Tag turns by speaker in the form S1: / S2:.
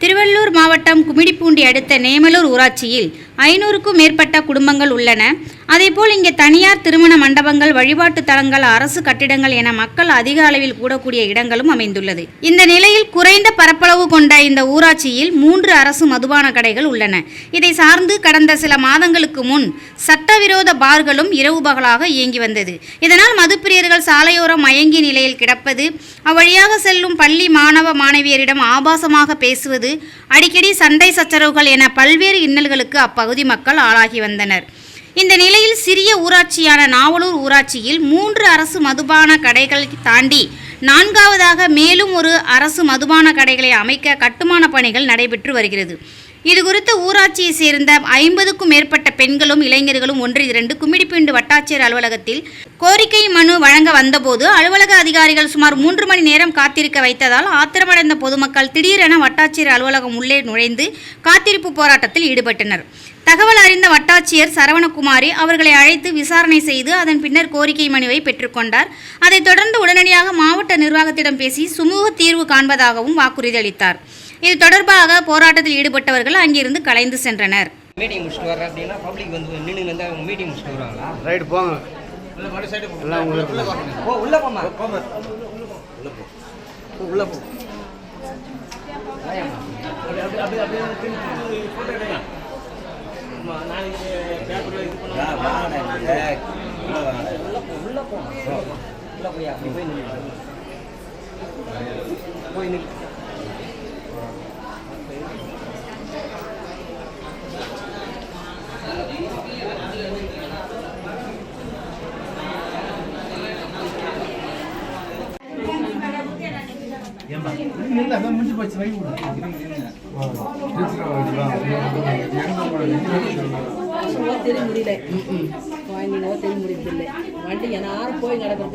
S1: திருவள்ளூர் மாவட்டம் குமிடிப்பூண்டி அடுத்த நேமலூர் ஊராட்சியில் ஐநூறுக்கும் மேற்பட்ட குடும்பங்கள் உள்ளன. அதேபோல் இங்கே தனியார் திருமண மண்டபங்கள் வழிபாட்டு தலங்கள் அரசு கட்டிடங்கள் என மக்கள் அதிக அளவில் கூடக்கூடிய இடங்களும் அமைந்துள்ளது. இந்த நிலையில் குறைந்த பரப்பளவு கொண்ட இந்த ஊராட்சியில் மூன்று அரசு மதுபான கடைகள் உள்ளன. இதை சார்ந்து கடந்த சில மாதங்களுக்கு முன் சட்டவிரோத பார்களும் இரவு பகலாக இயங்கி வந்தது. இதனால் மதுப்பிரியர்கள் சாலையோரம் மயங்கி நிலையில் கிடப்பது அவ்வழியாக செல்லும் பள்ளி மாணவ மாணவியரிடம் ஆபாசமாக பேசுவது அடிக்கடி சண்டை சச்சரவுகள் என பல்வேறு இன்னல்களுக்கு அப்பா அப்பகுதி மக்கள் ஆளாகி வந்தனர். இந்த நிலையில் சிறிய ஊராட்சியான நாவலூர் ஊராட்சியில் மூன்று அரசு மதுபான கடைகளை தாண்டி நான்காவதாக மேலும் ஒரு அரசு மதுபான கடைகளை அமைக்க கட்டுமான பணிகள் நடைபெற்று வருகிறது. இதுகுறித்து ஊராட்சியை சேர்ந்த ஐம்பதுக்கும் மேற்பட்ட பெண்களும் இளைஞர்களும் ஒன்று இரண்டு கும்மிடிப்பிண்டு வட்டாட்சியர் அலுவலகத்தில் கோரிக்கை மனு வழங்க வந்தபோது அலுவலக அதிகாரிகள் சுமார் மூன்று மணி நேரம் காத்திருக்க வைத்ததால் ஆத்திரமடைந்த பொதுமக்கள் திடீரென வட்டாட்சியர் அலுவலகம் உள்ளே நுழைந்து காத்திருப்பு போராட்டத்தில் ஈடுபட்டனர். தகவல் அறிந்த வட்டாட்சியர் சரவணகுமாரி அவர்களை அழைத்து விசாரணை செய்து அதன் பின்னர் கோரிக்கை மனுவை பெற்றுக்கொண்டார் அதைத் தொடர்ந்து உடனடியாக மாவட்ட நிர்வாகத்திடம் பேசி சுமூக தீர்வு காண்பதாகவும் வாக்குறுதி அளித்தார். இது தொடர்பாக போராட்டத்தில் ஈடுபட்டவர்கள் அங்கிருந்து கலைந்து சென்றனர்.
S2: மீட்டிங் முடிச்சுட்டு வர்றேன் அப்படின்னா பப்ளிக் வந்து நின்று வந்து அவங்க மீட்டிங் முடிச்சுட்டு வருவாங்களா?
S3: ரைட்டு போங்க. எல்லாம் உங்களுக்கு
S2: ஓ உள்ள போமா உள்ள போ. உள்ள போமா உள்ள போய் அப்படி போய் நின்று போய் நின்று
S4: தெரிய முடியல. குழந்தைங்க தெரிய முடியல. வண்டி யாரும் போய் கிடக்குறது.